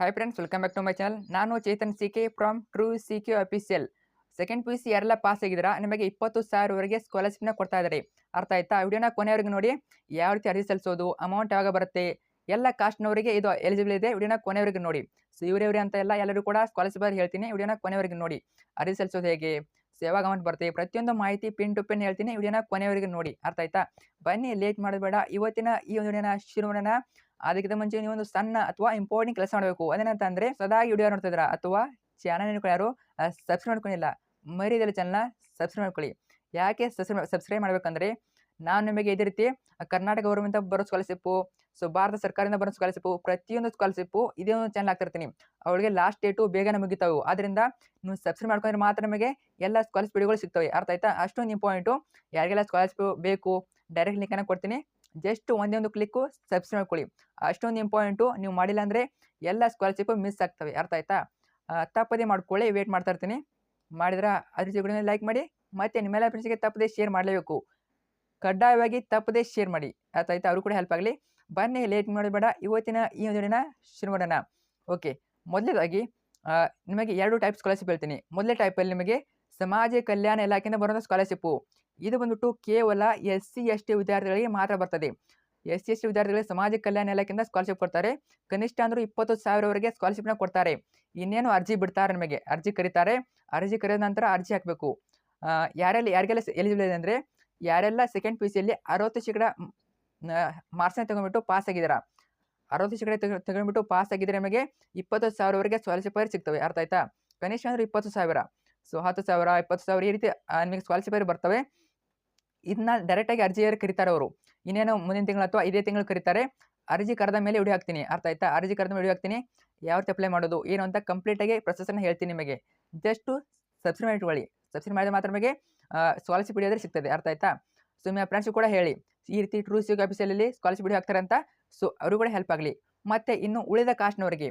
Hi friends welcome back to my channel ನಾನು Chethan C K from true C K official second P U C ಯಾರೆಲ್ಲ pass ಆಗಿದ್ದೀರಾ? ನಿಮಗೆ ಇಪ್ಪತ್ತು ಸಾವಿರವರೆಗೆ ಸ್ಕಾಲರ್ಶಿಪ್ನ ಕೊಡ್ತಾ ಇದ್ದಾರೆ. ಅರ್ಥ ಆಯ್ತಾ? ವಿಡಿಯೋನ ಕೊನೆಯವರೆಗೆ ನೋಡಿ. ಯಾವ ರೀತಿ ಅರ್ಜಿ ಸಲ್ಲಿಸೋದು ಅಮೌಂಟ್ ಯಾವಾಗ ಬರುತ್ತೆ, ಎಲ್ಲ ಕಾಸ್ಟ್ನವರಿಗೆ ಇದು ಎಲಿಜಿಬಲ್ ಇದೆ. ವಿಡಿಯೋನ ಕೊನೆಯವರೆಗೆ ನೋಡಿ. ಸೊ ಇವರೇ ಅಂತ ಎಲ್ಲ ಎಲ್ಲರೂ ಕೂಡ ಸ್ಕಾಲರ್ಶಿಪ್ ಬಗ್ಗೆ ಹೇಳ್ತೀನಿ. ವಿಡಿಯೋನ ಕೊನೆಯವರೆಗೆ ನೋಡಿ. ಅರ್ಜಿ ಸಲ್ಲಿಸೋದು ಹೇಗೆ? ಯಾವಾಗ ಅಮೌಂಟ್ ಬರುತ್ತೆ? ಪ್ರತಿಯೊಂದು ಮಾಹಿತಿ ಪಿನ್ ಟು ಪಿನ್ ಹೇಳ್ತೀನಿ. ವಿಡಿಯೋನ ಕೊನೆಯವರೆಗೆ ನೋಡಿ. ಅರ್ಥ ಆಯ್ತಾ? ಬನ್ನಿ ಲೇಟ್ ಮಾಡಬೇಡ ಇವತ್ತಿನ ಈ ಒಂದು ವಿಡಿಯೋನ ಅದಕ್ಕಿಂತ ಮುಂಚೆ ನೀವು ಒಂದು ಸಣ್ಣ ಅಥವಾ ಇಂಪಾರ್ಟೆಂಟ್ ಕೆಲಸ ಮಾಡಬೇಕು. ಅದೇನಂತಂದ್ರೆ ಸದಾ ವಿಡಿಯೋ ನೋಡ್ತಿದ್ರ ಅಥವಾ ಚಾನಲ್ ಯಾರು ಸಬ್ಸ್ಕ್ರೈಬ್ ಮಾಡ್ಕೊಂಡಿಲ್ಲ. ಮರಿದಲ್ಲಿ ಚಾನಲ್ನ ಸಬ್ಸ್ಕ್ರೈಬ್ ಮಾಡ್ಕೊಳ್ಳಿ. ಯಾಕೆ ಸಬ್ಸ್ಕ್ರೈಬ್ ಸಬ್ಸ್ಕ್ರೈಬ್ ಮಾಡಬೇಕಂದ್ರೆ ನಾನು ನಿಮಗೆ ಇದೇ ರೀತಿ ಕರ್ನಾಟಕ ಗೌರ್ಮೆಂಟ್ ಬರೋ ಸ್ಕಾಲರ್ಶಿಪ್ಪು ಸೊ ಭಾರತ ಸರ್ಕಾರದಿಂದ ಬರೋ ಸ್ಕಾಲರ್ಶಿಪ್ಪು ಪ್ರತಿಯೊಂದು ಸ್ಕಾಲರ್ಶಿಪ್ಪು ಇದೇ ಒಂದು ಚಾನಲ್ ಹಾಕ್ತಿರ್ತೀನಿ. ಅವಳಿಗೆ ಲಾಸ್ಟ್ ಡೇಟು ಬೇಗನೆ ಮುಗಿತಾವು. ಆದ್ದರಿಂದ ನೀವು ಸಬ್ಸ್ಕ್ರೈಬ್ ಮಾಡ್ಕೊಂಡ್ರೆ ಮಾತ್ರ ನಮಗೆ ಎಲ್ಲ ಸ್ಕಾಲರ್ಶಿಪ್ ವಿಡಿಯೋಗಳು ಸಿಗ್ತವೆ. ಅರ್ಥ ಆಯ್ತಾ? ಅಷ್ಟೊಂದು ಇಂಪಾರ್ಟೆಂಟು ಯಾರಿಗೆಲ್ಲ ಸ್ಕಾಲರ್ಶಿಪ್ ಬೇಕು ಡೈರೆಕ್ಟ್ ಲಿಂಕನ್ನು ಕೊಡ್ತೀನಿ. ಜಸ್ಟ್ ಒಂದೇ ಒಂದು ಕ್ಲಿಕ್ಕು ಸಬ್ಸ್ಕ್ರೈಬ್ ಮಾಡ್ಕೊಳ್ಳಿ. ಅಷ್ಟೊಂದು ಇಂಪಾರ್ಟೆಂಟು, ನೀವು ಮಾಡಿಲ್ಲ ಅಂದರೆ ಎಲ್ಲ ಸ್ಕಾಲರ್ಶಿಪ್ಪು ಮಿಸ್ ಆಗ್ತವೆ. ಅರ್ಥ ಆಯ್ತಾ? ತಪ್ಪದೇ ಮಾಡ್ಕೊಳ್ಳಿ, ವೇಟ್ ಮಾಡ್ತಾ ಇರ್ತೀನಿ. ಮಾಡಿದ್ರೆ ಅದ್ರ ಜೊತೆ ಲೈಕ್ ಮಾಡಿ, ಮತ್ತು ನಿಮ್ಮೆಲ್ಲ ಫ್ರೆಂಡ್ಸ್ಗೆ ತಪ್ಪದೇ ಶೇರ್ ಮಾಡಲೇಬೇಕು. ಕಡ್ಡಾಯವಾಗಿ ತಪ್ಪದೇ ಶೇರ್ ಮಾಡಿ. ಅರ್ಥ ಆಯ್ತಾ? ಅವರು ಕೂಡ ಹೆಲ್ಪ್ ಆಗಲಿ. ಬನ್ನಿ ಲೇಟ್ ಮಾಡಬೇಡ ಇವತ್ತಿನ ಈ ಒಂದು ದಿನ ಶುರು ಮಾಡೋಣ. ಓಕೆ ಮೊದಲೇದಾಗಿ ನಿಮಗೆ ಎರಡು ಟೈಪ್ ಸ್ಕಾಲರ್ಶಿಪ್ ಹೇಳ್ತೀನಿ. ಮೊದಲೇ ಟೈಪಲ್ಲಿ ನಿಮಗೆ ಸಮಾಜ ಕಲ್ಯಾಣ ಇಲಾಖೆಯಿಂದ ಬರುವಂಥ ಸ್ಕಾಲರ್ಶಿಪ್ಪು ಇದು ಬಂದ್ಬಿಟ್ಟು ಕೇವಲ ಎಸ್ ಸಿ ಎಸ್ ಟಿ ವಿದ್ಯಾರ್ಥಿಗಳಿಗೆ ಮಾತ್ರ ಬರ್ತದೆ. ಎಸ್ ಸಿ ಎಸ್ ಟಿ ವಿದ್ಯಾರ್ಥಿಗಳಿಗೆ ಸಮಾಜ ಕಲ್ಯಾಣ ಇಲಾಖೆಯಿಂದ ಸ್ಕಾಲರ್ಶಿಪ್ ಕೊಡ್ತಾರೆ. ಕನಿಷ್ಠ ಅಂದರೂ ಇಪ್ಪತ್ತು ಸಾವಿರವರೆಗೆ ಸ್ಕಾಲರ್ಶಿಪ್ನ ಕೊಡ್ತಾರೆ. ಇನ್ನೇನು ಅರ್ಜಿ ಬಿಡ್ತಾರೆ ನಿಮಗೆ. ಅರ್ಜಿ ಕರೀತಾರೆ. ಅರ್ಜಿ ಕರೆದ ನಂತರ ಅರ್ಜಿ ಹಾಕಬೇಕು. ಯಾರೆಲ್ಲ, ಯಾರಿಗೆಲ್ಲ ಎಲಿಜಿಬಲ್ ಇದೆ ಅಂದರೆ ಯಾರೆಲ್ಲ ಸೆಕೆಂಡ್ ಪಿ ಸಿಯಲ್ಲಿ ಅರವತ್ತು ಶೇಕಡ ಮಾರ್ಕ್ಸ್ನ ತಗೊಂಡ್ಬಿಟ್ಟು ಪಾಸ್ ಆಗಿದ್ದೀರಾ? ಅರವತ್ತು ಶೇಕಡ ತೆಗೆ, ತಗೊಂಡ್ಬಿಟ್ಟು ಪಾಸ್ ಆಗಿದ್ರೆ ನಿಮಗೆ ಇಪ್ಪತ್ತು ಸಾವಿರವರೆಗೆ ಸ್ಕಾಲರ್ಶಿಪ್ ಸಿಗ್ತವೆ. ಅರ್ಥ ಆಯ್ತಾ? ಕನಿಷ್ಠ ಅಂದ್ರೆ ಇಪ್ಪತ್ತು ಸಾವಿರ. ಸೊ, ಹತ್ತು ಸಾವಿರ, ಇಪ್ಪತ್ತು ಸಾವಿರ ಈ ರೀತಿ ನಿಮಗೆ ಸ್ಕಾಲರ್ಶಿಪ್ ಬರ್ತವೆ. ಇದನ್ನ ಡೈರೆಕ್ಟಾಗಿ ಅರ್ಜಿಯರು ಕರೀತಾರೆ ಅವರು. ಇನ್ನೇನು ಮುಂದಿನ ತಿಂಗಳು ಅಥವಾ ಇದೇ ತಿಂಗಳು ಕರೀತಾರೆ, ಅರ್ಜಿ ಕರೆದ ಮೇಲೆ ವಿಡಿಯೋ ಹಾಕ್ತೀನಿ. ಅರ್ಥ ಆಯ್ತಾ? ಅರ್ಜಿ ಕರೆದ ಮೇಲೆ ವಿಡಿಯೋ ಹಾಕ್ತೀನಿ. ಯಾವ ರೀತಿ ಅಪ್ಲೈ ಮಾಡೋದು? ಏನು ಅಂತ ಕಂಪ್ಲೀಟಾಗಿ ಪ್ರೊಸೆಸನ್ನು ಹೇಳ್ತೀನಿ ನಿಮಗೆ. ಜಸ್ಟು ಸಬ್ಸ್ಕ್ರೈಬ್ ಮಾಡಿ ಸಬ್ಸ್ಕ್ರೈಬ್ ಮಾಡಿದ್ರೆ ಮಾತ್ರ ನಿಮಗೆ ಸ್ಕಾಲರ್ಶಿಪ್ ವಿಡಿಯೋ ಸಿಗ್ತದೆ. ಅರ್ಥ ಆಯ್ತಾ? ಸೊ ನಿಮ್ಮ ಫ್ರೆಂಡ್ಸ್ ಕೂಡ ಹೇಳಿ. ಈ ರೀತಿ ಟ್ರೂ ಸಿಗ್ ಆಫೀಸಲ್ಲಿ ಸ್ಕಾಲರ್ಶಿಪ್ ವಿಡಿಯೋ ಹಾಕ್ತಾರೆ ಅಂತ, ಸೊ ಅವರು ಕೂಡ ಹೆಲ್ಪ್ ಆಗಲಿ. ಮತ್ತೆ ಇನ್ನು ಉಳಿದ ಕಾಸ್ಟ್ನವರಿಗೆ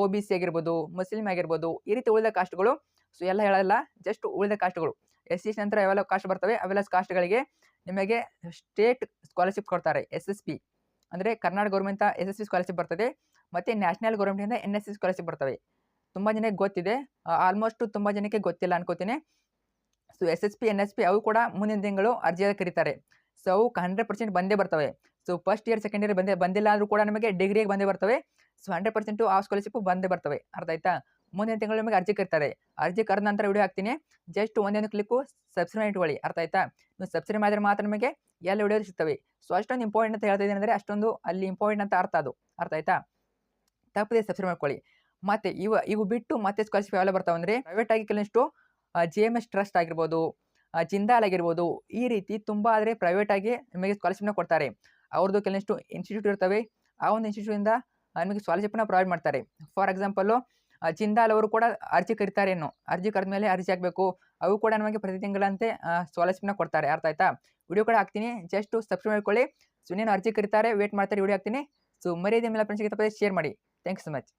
ಒ ಬಿ ಸಿ ಆಗಿರ್ಬೋದು ಮುಸ್ಲಿಂ ಆಗಿರ್ಬೋದು, ಈ ರೀತಿ ಉಳಿದ ಕಾಸ್ಟ್ಗಳು ಸೊ ಎಲ್ಲ ಹೇಳಲ್ಲ ಜಸ್ಟ್ ಉಳಿದ ಕಾಸ್ಟ್ಗಳು ಎಸ್ ಸಿ ನಂತರ ಯಾವೆಲ್ಲ ಕಾಸ್ಟ್ ಬರ್ತವೆ, ಅವೆಲ್ಲ ಕಾಸ್ಟ್ಗಳಿಗೆ ನಿಮಗೆ ಸ್ಟೇಟ್ ಸ್ಕಾಲರ್ಶಿಪ್ ಕೊಡ್ತಾರೆ ಎಸ್ ಎಸ್ ಪಿ ಅಂದರೆ Karnataka government S S P scholarship ಬರ್ತದೆ, ಮತ್ತು ನ್ಯಾಷನಲ್ ಗೌರ್ಮೆಂಟಿಂದ ಎನ್ ಎಸ್ ಸಿ ಸ್ಕಾಲರ್ಶಿಪ್ ಬರ್ತವೆ. ತುಂಬ ಜನಕ್ಕೆ ಗೊತ್ತಿದೆ ಆಲ್ಮೋಸ್ಟ್ ತುಂಬ ಜನಕ್ಕೆ ಗೊತ್ತಿಲ್ಲ ಅನ್ಕೋತೀನಿ. So S S P N S P ಅವು ಕೂಡ ಮುಂದಿನ ತಿಂಗಳು ಅರ್ಜಿಯಾಗಿ ಕರೀತಾರೆ. ಸೊ ಅವು ಹಂಡ್ರೆಡ್ ಪರ್ಸೆಂಟ್ ಬಂದೇ ಬರ್ತವೆ. So first year second year ಬಂದೇ, ಬಂದಿಲ್ಲ ಆದರೂ ಕೂಡ ನಮಗೆ ಡಿಗ್ರಿಗೆ ಬಂದೇ ಬರ್ತವೆ. ಸೊ ಹಂಡ್ರೆಡ್ ಪರ್ಸೆಂಟು ಆ ಸ್ಕಾಲರ್ಶಿಪ್ ಬಂದೇ ಬರ್ತವೆ. ಅರ್ಥ ಆಯ್ತಾ? ಮುಂದಿನ ತಿಂಗಳು ನಿಮಗೆ ಅರ್ಜಿ ಕರಿತಾರೆ. ಅರ್ಜಿ ಕರೆದ ನಂತರ ವಿಡಿಯೋ ಹಾಕ್ತೀನಿ. ಜಸ್ಟ್ ಒಂದೊಂದು ಕ್ಲಿಕ್ಕು ಸಬ್ಸ್ಕ್ರೈಬ್ ಇಟ್ಕೊಳ್ಳಿ. ಅರ್ಥ ಆಯ್ತಾ? ನೀವು ಸಬ್ಸ್ಕ್ರೈಬ್ ಮಾಡಿದ್ರೆ ಮಾತ್ರ ನಿಮಗೆ ಎಲ್ಲ ವಿಡಿಯೋ ಸಿಗ್ತವೆ. ಸೊ ಅಷ್ಟೊಂದು ಇಂಪಾರ್ಟೆಂಟ್ ಅಂತ ಹೇಳ್ತಾ ಇದ್ದೀನಿ ಅಂದರೆ ಅಷ್ಟೊಂದು ಅಲ್ಲಿ ಇಂಪಾರ್ಟೆಂಟ್ ಅಂತ ಅರ್ಥ ಅದು. ಅರ್ಥ ಆಯ್ತಾ? ತಪ್ಪದೆ ಸಬ್ಸ್ಕ್ರೈಬ್ ಮಾಡ್ಕೊಳ್ಳಿ. ಮತ್ತು ಇವ, ಇವು ಬಿಟ್ಟು ಮತ್ತೆ ಸ್ಕಾಲರ್ಶಿಪ್ ಯಾವೆಲ್ಲ ಬರ್ತಾವೆ ಅಂದರೆ ಪ್ರೈವೇಟ್ ಆಗಿ ಕೆಲವಷ್ಟು ಜಿ ಎಂ ಎಸ್ ಟ್ರಸ್ಟ್ ಆಗಿರ್ಬೋದು ಜಿಂದಾಲ್ ಆಗಿರ್ಬೋದು, ಈ ರೀತಿ ತುಂಬ ಆದರೆ ಪ್ರೈವೇಟ್ ಆಗಿ ನಿಮಗೆ ಸ್ಕಾಲರ್ಶಿಪ್ನ ಕೊಡ್ತಾರೆ. ಅವ್ರದ್ದು ಕೆಲವಷ್ಟು ಇನ್ಸ್ಟಿಟ್ಯೂಟ್ ಇರ್ತವೆ. ಆ ಒಂದು ಇನ್ಸ್ಟಿಟ್ಯೂಟಿಂದ ನಿಮಗೆ ಸ್ಕಾಲರ್ಶಿಪ್ನ ಪ್ರೊವೈಡ್ ಮಾಡ್ತಾರೆ. ಫಾರ್ ಎಕ್ಸಾಂಪಲ್ಲು ಜಿಂದಾಲ್ ಅವರು ಕೂಡ ಅರ್ಜಿ ಕರಿತಾರೆ ಏನು ಅರ್ಜಿ ಕರೆದ ಮೇಲೆ ಅರ್ಜಿ ಹಾಕಬೇಕು. ಅವು ಕೂಡ ನಮಗೆ ಪ್ರತಿ ತಿಂಗಳಂತೆ ಸ್ಕಾಲರ್ಶಿಪ್ನ ಕೊಡ್ತಾರೆ. ಅರ್ಥ ಆಯ್ತಾ? ವಿಡಿಯೋ ಕೂಡ ಹಾಕ್ತೀನಿ. ಜಸ್ಟ್ ಸಬ್ಸ್ಕ್ರೈಬ್ ಮಾಡ್ಕೊಳ್ಳಿ. ಸೊ ಇನ್ನೇನು ಅರ್ಜಿ ಕರಿತಾರೆ. ವೇಟ್ ಮಾಡ್ತಾರೆ. ವಿಡಿಯೋ ಹಾಕ್ತೀನಿ. ಸೊ, ಮರ್ಯಾದೆ ಮೇಲೆ ಫ್ರೆಂಡ್ಸ್ಗೆ ತಪ್ಪದೆ ಶೇರ್ ಮಾಡಿ. Thank you so much